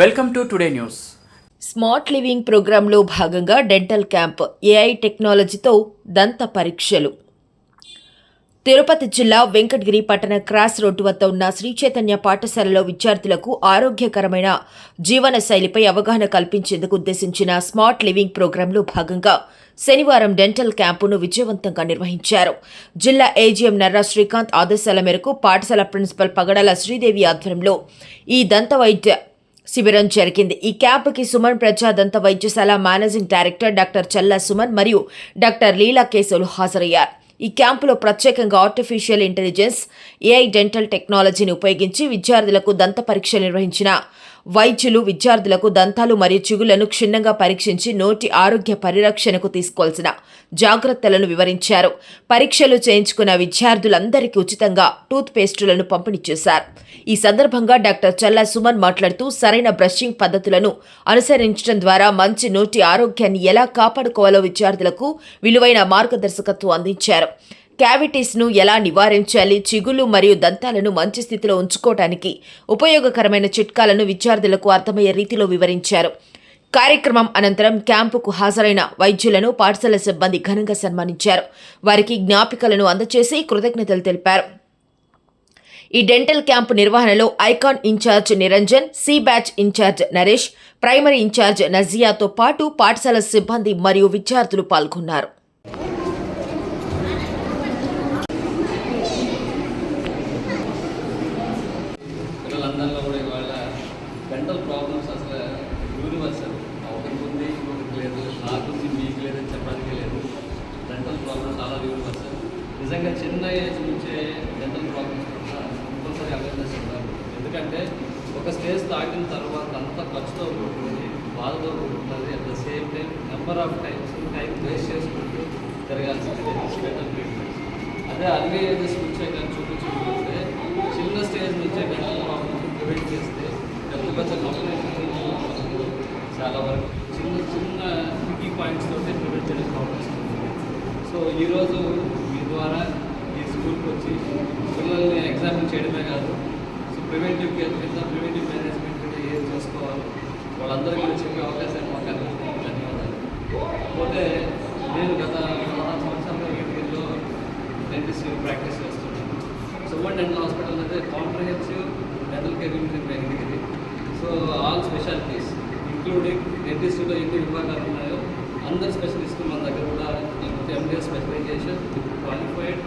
Welcome to today news. Smart living ప్రోగ్రాంలో భాగంగా dental camp AI టెక్నాలజీతో దంత పరీక్షలు. తిరుపతి జిల్లా వెంకటగిరి పట్టణ క్రాస్ రోడ్డు వద్ద ఉన్న శ్రీ చైతన్య పాఠశాలలో విద్యార్థులకు ఆరోగ్యకరమైన జీవన శైలిపై అవగాహన కల్పించేందుకు ఉద్దేశించిన స్మార్ట్ లివింగ్ ప్రోగ్రాంలో భాగంగా శనివారం డెంటల్ క్యాంపును విజయవంతంగా నిర్వహించారు. జిల్లా ఏజీఎం నర్రా శ్రీకాంత్ ఆదేశాల మేరకు పాఠశాల ప్రిన్సిపల్ పగడాల శ్రీదేవి ఆధ్వర్యంలో ఈ దంత వైద్య శిబిరం జరిగింది. ఈ క్యాంపుకి సుమన్ ప్రజా దంత వైద్యశాల managing director doctor Challa Suman మరియు డాక్టర్ లీలా కేశవులు హాజరయ్యారు. ఈ క్యాంపులో ప్రత్యేకంగా ఆర్టిఫిషియల్ ఇంటెలిజెన్స్ ఏఐ డెంటల్ టెక్నాలజీని ఉపయోగించి విద్యార్థులకు దంత పరీక్ష నిర్వహించిన వైద్యులు విద్యార్థులకు దంతాలు మరియు చిగుళ్ళను క్షుణ్ణంగా పరీక్షించి నోటి ఆరోగ్య పరిరక్షణకు తీసుకోవాల్సిన జాగ్రత్తలను వివరించారు. పరీక్షలు చేయించుకున్న విద్యార్థులందరికీ ఉచితంగా టూత్ పేస్టులను పంపిణీ చేశారు. ఈ సందర్భంగా డాక్టర్ చల్లా సుమన్ మాట్లాడుతూ సరైన బ్రషింగ్ పద్ధతులను అనుసరించడం ద్వారా మంచి నోటి ఆరోగ్యాన్ని ఎలా కాపాడుకోవాలో విద్యార్థులకు విలువైన మార్గదర్శకత్వం అందించారు. క్యావిటీస్ను ఎలా నివారించాలి చిగులు మరియు దంతాలను మంచి స్థితిలో ఉంచుకోవటానికి ఉపయోగకరమైన చిట్కాలను విద్యార్థులకు అర్థమయ్యే రీతిలో వివరించారు. కార్యక్రమం అనంతరం క్యాంపుకు హాజరైన వైద్యులను పాఠశాల సిబ్బంది ఘనంగా సన్మానించారు. వారికి జ్ఞాపికలను అందజేసి కృతజ్ఞతలు తెలిపారు. ఈ డెంటల్ క్యాంపు నిర్వహణలో icon incharge Niranjan C batch incharge Naresh primary incharge నజియాతో పాటు పాఠశాల సిబ్బంది మరియు విద్యార్థులు పాల్గొన్నారు పిల్లలందరిలో కూడా ఇవాళ మెంటల్ ప్రాబ్లమ్స్ అసలు యూనివర్సల్ ఒకరికి ఉంది ఇంకొకరికి లేదు నాకుంది మీకు లేదని చెప్పడానికి లేదు మెంటల్ ప్రాబ్లమ్స్ చాలా యూనివర్సల్ నిజంగా చిన్న ఏజ్ నుంచే మెంటల్ ప్రాబ్లమ్స్ కంపల్సరీ అవేర్నెస్ ఉండాలి. ఎందుకంటే ఒక స్టేజ్ దాటిన తర్వాత అంత ఖర్చుతో ఉంటుంది బాధతో ఉంటుంది at the same time number of times time waste చేసుకుంటూ తిరగాల్సింది మెంటల్ ట్రీట్మెంట్స్ అదే అన్ని ఏజెస్ నుంచే కానీ చూపించుకుంటే చిన్న స్టేజ్ నుంచే మెంటల్ ప్రాబ్లమ్స్ ప్రివెంట్ చేస్తే పెద్ద పెద్ద కంప్లైంట్ చాలా వరకు చిన్న చిన్న కీ పాయింట్స్ తోటి ప్రివెంట్ చేయడానికి ప్రాబ్లమ్స్ సో ఈరోజు మీ ద్వారా ఈ స్కూల్కి వచ్చి పిల్లల్ని ఎగ్జామిన్ చేయడమే కాదు సో ప్రివెంటివ్ కేర్ కింద ప్రివెంటివ్ మేనేజ్మెంట్ కింద ఏం చేసుకోవాలి? వాళ్ళందరికీ కూడా చెప్పే అవకాశాన్ని మాకు అందించినందుకు ధన్యవాదాలు. పోతే నేను గత పదహారు సంవత్సరాలుగా వీటిలో డెంటిస్ట్ ప్రాక్టీస్ చేస్తున్నాను. సువర్ డెంటల్ హాస్పిటల్ అయితే కాంప్రహెన్సివ్ డెంటల్ కేర్ యూనిట్ పెరిగింది సో ఆల్ స్పెషాలిటీస్ ఇంక్లూడింగ్ డెంటిస్ట్లో ఎన్ని విభాగాలు ఉన్నాయో అందరు స్పెషలిస్టులు మన దగ్గర కూడా MDS specialization qualified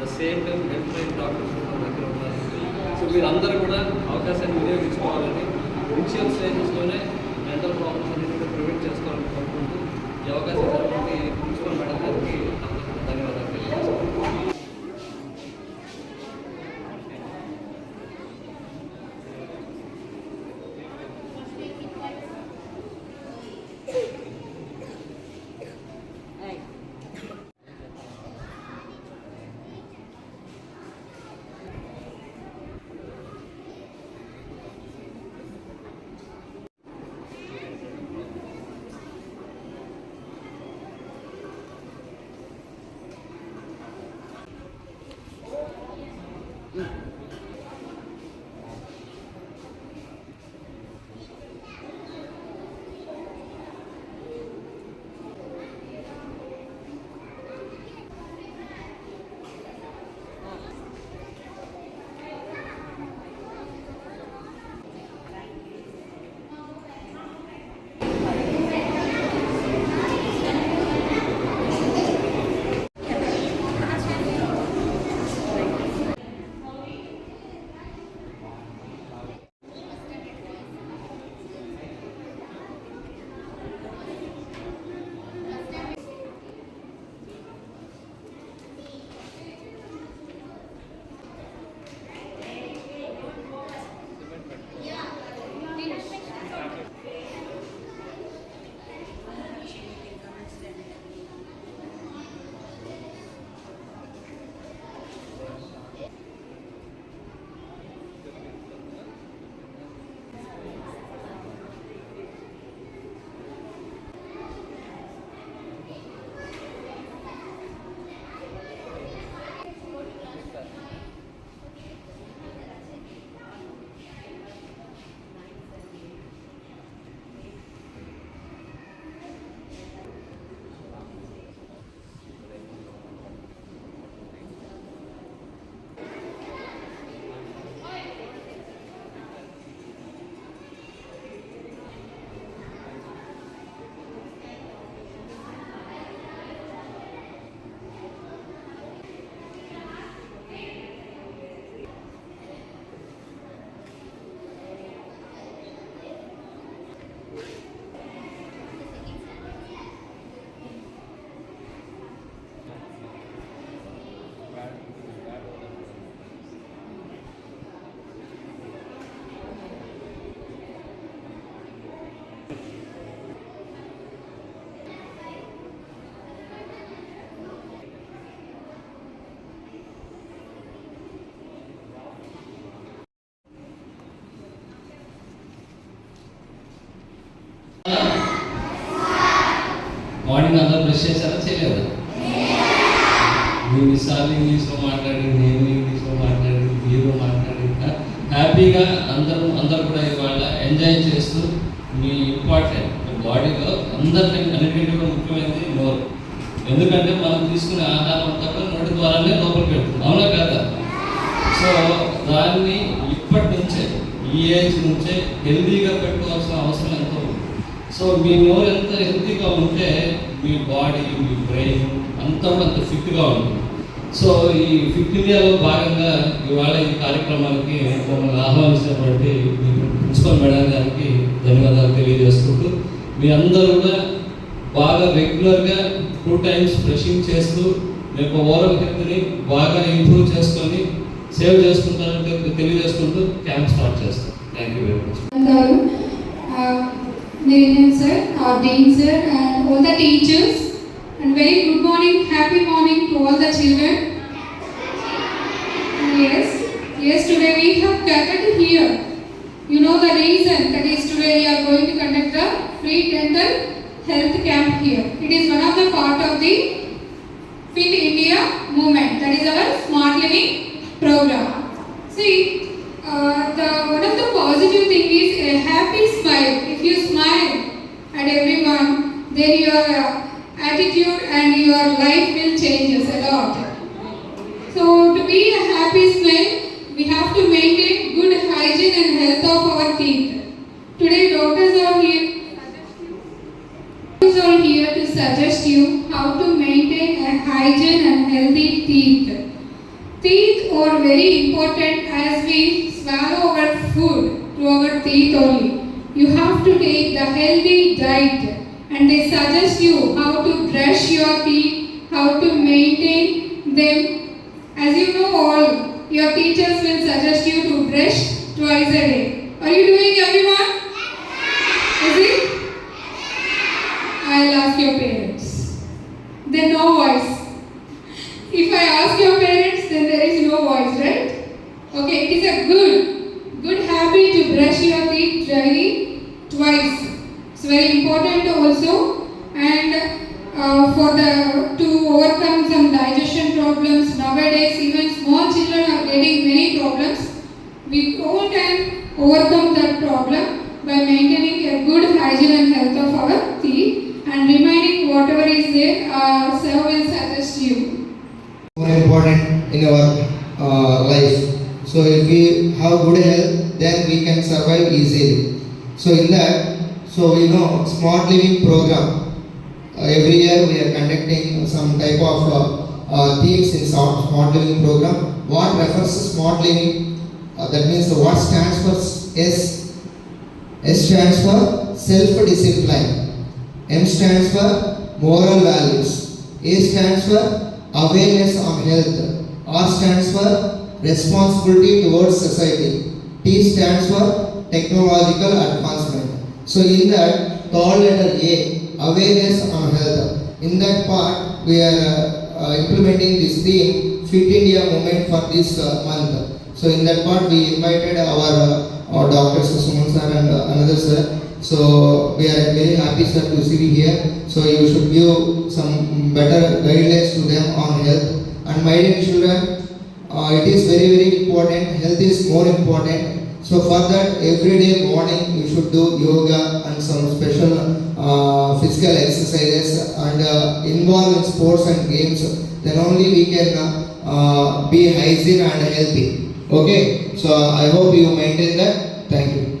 the same time well train doctors మన దగ్గర ఉన్నారు. సో మీరందరూ కూడా అవకాశాన్ని వినియోగించుకోవాలని ఇనిషియల్ స్టేజెస్లోనే మెంటల్ ప్రాబ్లమ్స్ అనేది కూడా ప్రివెంట్ చేసుకోవాలని కోరుకుంటూ ఈ అవకాశం ప్రిన్సిపల్ మేడం గారికి మార్నింగ్ అందరూ బ్రష్ చేశారా? చేయలేదా? మీరు సార్లు ఇంగ్లీష్లో మాట్లాడి నేను ఇంగ్లీష్లో మాట్లాడి మీరు మాట్లాడి హ్యాపీగా అందరూ అందరూ కూడా ఇవాళ ఎంజాయ్ చేస్తూ మీ ఇంపార్టెంట్ బాడీలో అందరికీ అన్నిటికంటే కూడా ముఖ్యమైనది నోరు. ఎందుకంటే మనం తీసుకునే ఆహారం అంతా కూడా నోటి ద్వారానే లోపలికి వెళ్తుంది. అవునా కదా? సో దాన్ని ఇప్పటి నుంచే ఈ ఏజ్ నుంచే హెల్దీగా పెట్టుకోవాల్సిన అవసరం ఎంతో సో మీ నోరు ఎంత హెల్తీగా ఉంటే మీ బాడీ మీ బ్రెయిన్ అంతా కూడా అంత ఫిట్గా ఉంటుంది. సో ఈ ఫిట్ ఇండియాలో భాగంగా ఇవాళ ఈ కార్యక్రమానికి మమ్మల్ని ఆహ్వానించినటువంటి మీ ప్రిన్సిపల్ మేడం గారికి ధన్యవాదాలు తెలియజేసుకుంటూ మీ అందరూ కూడా బాగా రెగ్యులర్గా టూ టైమ్స్ బ్రషింగ్ చేస్తూ మీ యొక్క ఓరల్ హెల్త్ని బాగా ఇంప్రూవ్ చేసుకొని సేవ్ చేసుకుంటారని తెలియజేసుకుంటూ క్యాంప్ స్టార్ట్ చేస్తాం. Thank you very much. గారు Nirinan sir, our dean sir, and all the teachers. And very good morning, happy morning to all the children. Yes, yes, today we have gathered here. You know the reason that is today we are going to conduct the free dental health camp here. It is one of the part of the Fit India movement. That is our smart living program. See, uh, the one of the positive thing is a happy smile. If you smile at everyone, then your uh, attitude and your life will change a lot. So to be a happy smile, we have to maintain good hygiene and health of our teeth. Today doctors are here. Doctors are here to suggest you how to maintain a hygiene and healthy teeth. Teeth are very important as we swallow our food through our teeth only. You have to take the healthy diet and they suggest you how to brush your teeth, how to maintain them. As you know all, your teachers will suggest you to brush twice a day. Are you doing everyone? Is it? I'll ask your parents. They know voice. If I ask your parents, then there is no voice, right? Okay, it is a good, good habit to brush your teeth daily twice. It's very important also. And uh, for the to overcome some digestion problems nowadays, even small children are getting many problems. We all can overcome that problem by maintaining a good hygiene and health of our teeth and remaining whatever is there, uh, sir will suggest you. more important in our uh, life. So if we have good health, then we can survive easily. So in that, so you know, smart living program. Uh, every year we are conducting some type of uh, uh, themes in smart, smart living program. What refers to smart living? Uh, that means what stands for S. S stands for self-discipline. M stands for moral values. A stands for awareness on health. R stands for responsibility towards society. T stands for technological advancement. So in that third letter A, awareness on health. In that part, we are uh, uh, implementing this theme, Fit India movement for this uh, month. So in that part, we invited our, uh, our Dr. Suman sir and uh, another sir. So we are very happy sir to see you here. So you should give some better guidelines to them on health. And my dear children, it is very very important. Health is more important. So for that, every day morning you should do yoga and some special uh, physical exercises and uh, involve in sports and games. Then only we can uh, uh, be hygiene and healthy. Okay. So I hope you maintain that. Thank you.